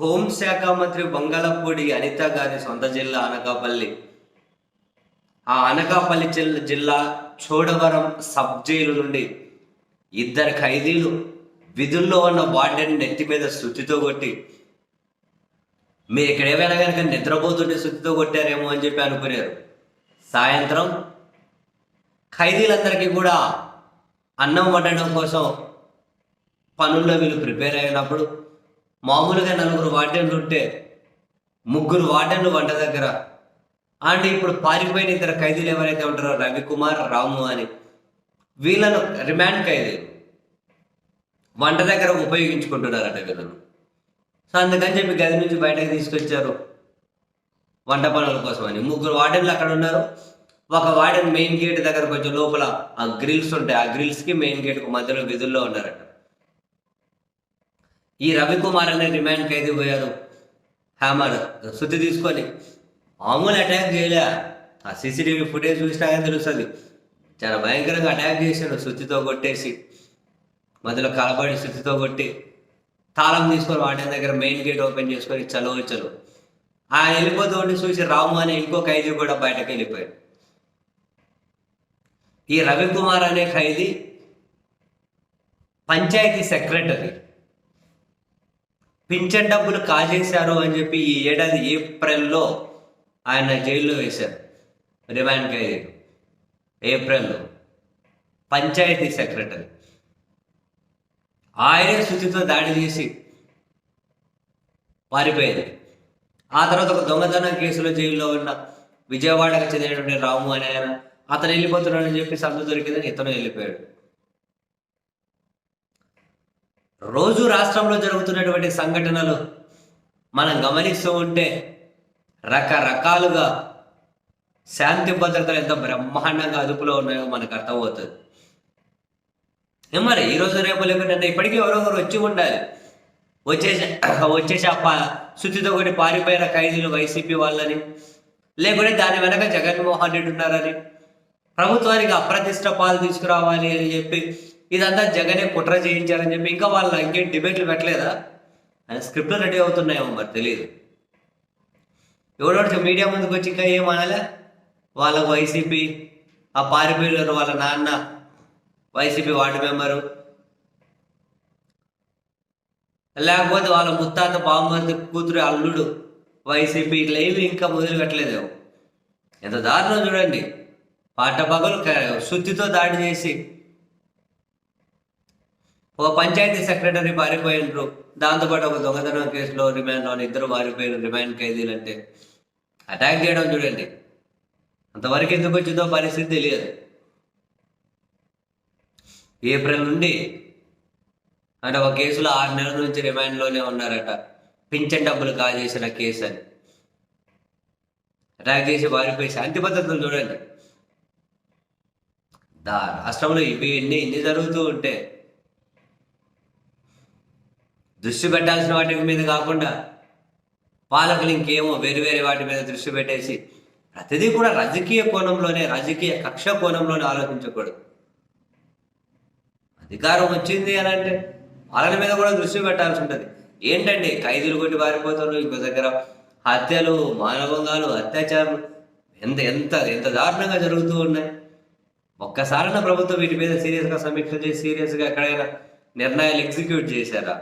హోంశాఖ మంత్రి బంగాళపూడి అనిత గారి సొంత జిల్లా అనకాపల్లి. ఆ అనకాపల్లి జిల్లా చోడవరం సబ్ జైలు నుండి ఇద్దరు ఖైదీలు విధుల్లో ఉన్న వార్డెన్ నెత్తి మీద శుద్ధితో కొట్టి మీరు ఇక్కడ ఏమైనా కనుక? నిద్రపోతుంటే శుద్ధితో కొట్టారేమో అని చెప్పి అనుకున్నారు సాయంత్రం ఖైదీలందరికీ కూడా అన్నం వండడం కోసం పనుల్లో వీళ్ళు ప్రిపేర్ అయినప్పుడు మామూలుగా నలుగురు వార్డెన్లు ఉంటే ముగ్గురు వార్డెన్లు వంట దగ్గర. అండ్ ఇప్పుడు పారిపోయిన ఇద్దరు ఖైదీలు ఎవరైతే ఉంటారో రవికుమార్ రాము అని వీళ్ళను రిమాండ్ ఖైదీలు వంట దగ్గర ఉపయోగించుకుంటున్నారట వీళ్ళను. సో అందుకని చెప్పి గది నుంచి బయటకు తీసుకొచ్చారు వంట పనుల కోసం అని. ముగ్గురు వార్డెన్లు అక్కడ ఉన్నారు. ఒక వార్డెన్ మెయిన్ గేట్ దగ్గర కొంచెం లోపల ఆ గ్రిల్స్ ఉంటాయి. ఆ గ్రిల్స్కి మెయిన్ గేట్కు మధ్యలో విధుల్లో ఉన్నారట. ఈ రవికుమార్ అనే రిమాండ్ ఖైదీ పోయారు? హ్యామర్ శుద్ధి తీసుకొని మామూలు అటాక్ చేయలే. ఆ సీసీటీవీ ఫుటేజ్ చూసినా తెలుస్తుంది. చాలా భయంకరంగా అటాక్ చేశాడు శుద్ధితో కొట్టేసి. మధ్యలో కలబడి శుద్ధితో కొట్టి. తాళం తీసుకొని వాటి దగ్గర మెయిన్ గేట్ ఓపెన్ చేసుకొని చలో చలో. ఆ వెళ్ళిపోతూ ఉండి చూసి రాము అనే ఇంకో ఖైదీ కూడా బయటకు వెళ్ళిపోయాడు. ఈ రవికుమార్ అనే ఖైదీ పంచాయతీ సెక్రటరీ పింఛన్ డబ్బులు కాజేశారు అని చెప్పి ఈ ఏడాది ఏప్రిల్లో ఆయన జైల్లో వేశారు. రిమాండ్ ఖైదీ ఏప్రిల్లో. పంచాయతీ సెక్రటరీ. ఆయనే శుచితో దాడి చేసి పారిపోయింది ఆ తర్వాత ఒక దొంగతనం కేసులో జైల్లో ఉన్న విజయవాడకు చెందినటువంటి రాము అనే ఆయన అతను వెళ్ళిపోతున్నాడని చెప్పి సందు దొరికిందని ఇతను వెళ్ళిపోయాడు. రోజు రాష్ట్రంలో జరుగుతున్నటువంటి సంఘటనలు మనం గమనిస్తూ ఉంటే రకరకాలుగా శాంతి భద్రతలు ఎంత బ్రహ్మాండంగా అదుపులో ఉన్నాయో మనకు అర్థమవుతుంది. ఏం మరి ఈ రోజు రేపు లేకుంటే ఇప్పటికీ ఎవరో ఒకరు వచ్చి ఉండాలి. వచ్చేసి వచ్చేసి ఆ పా శుద్ధితో కొట్టి పారిపోయిన ఖైదీలు వైసీపీ వాళ్ళని లేకుంటే దాని వెనక జగన్మోహన్ రెడ్డి ఉన్నారని ప్రభుత్వానికి అప్రతిష్ట పాలు తీసుకురావాలి అని చెప్పి ఇదంతా జగనే కుట్ర చేయించారని చెప్పి ఇంకా వాళ్ళ ఇంకేం డిబేట్లు పెట్టలేదా? అని స్క్రిప్ట్లు రెడీ అవుతున్నాయేమో మరి తెలియదు ఎవడో మీడియా ముందుకు వచ్చి ఇంకా ఏమనాలే వాళ్ళకు వైసీపీ ఆ పారిపోయారు వాళ్ళ నాన్న వైసీపీ వార్డు మెంబరు. లేకపోతే వాళ్ళ ముత్తాత బామ్మర్ది కూతురు అల్లుడు వైసీపీ ఇట్లా ఏమి ఇంకా మొదలు పెట్టలేదేమో. ఎంత దారుణం చూడండి. పాట పగలు సుత్తితో శుద్ధితో దాడి చేసి ఒక పంచాయతీ సెక్రటరీ పారిపోయినరు దాంతోపాటు ఒక దొంగతనం కేసులో రిమాండ్లో ఇద్దరు పారిపోయిన రిమాండ్ ఖైదీలు అంటే అటాక్ చేయడం చూడండి. అంతవరకు ఎందుకు వచ్చిందో పరిస్థితి తెలియదు. ఏప్రిల్ నుండి అంటే ఒక కేసులో ఆరు నెలల నుంచి రిమాండ్లోనే ఉన్నారట. పింఛన్ డబ్బులు కాజేసిన కేసు అని. అటాక్ చేసి పారిపోయి శాంతి భద్రతలు చూడండి. దా రాష్ట్రంలో ఇవి ఎన్ని ఎన్ని జరుగుతూ ఉంటే దృష్టి పెట్టాల్సిన వాటి మీద కాకుండా పాలకులు ఇంకేమో వేరు వేరే వాటి మీద దృష్టి పెట్టేసి ప్రతిదీ కూడా రాజకీయ కోణంలోనే రాజకీయ కక్ష కోణంలోనే ఆలోచించకూడదు. అధికారం వచ్చింది అని అంటే వాళ్ళ మీద కూడా దృష్టి పెట్టాల్సి ఉంటుంది. ఏంటండి ఖైదీలు కొట్టి పారిపోతారు ఇంకో దగ్గర హత్యలు మానవంగాలు అత్యాచారాలు ఎంత ఎంత ఎంత దారుణంగా జరుగుతూ ఉన్నాయి. ఒక్కసారైనా ప్రభుత్వం వీటి మీద సీరియస్గా సమీక్ష చేసి సీరియస్గా ఎక్కడైనా నిర్ణయాలు ఎగ్జిక్యూట్ చేశారా?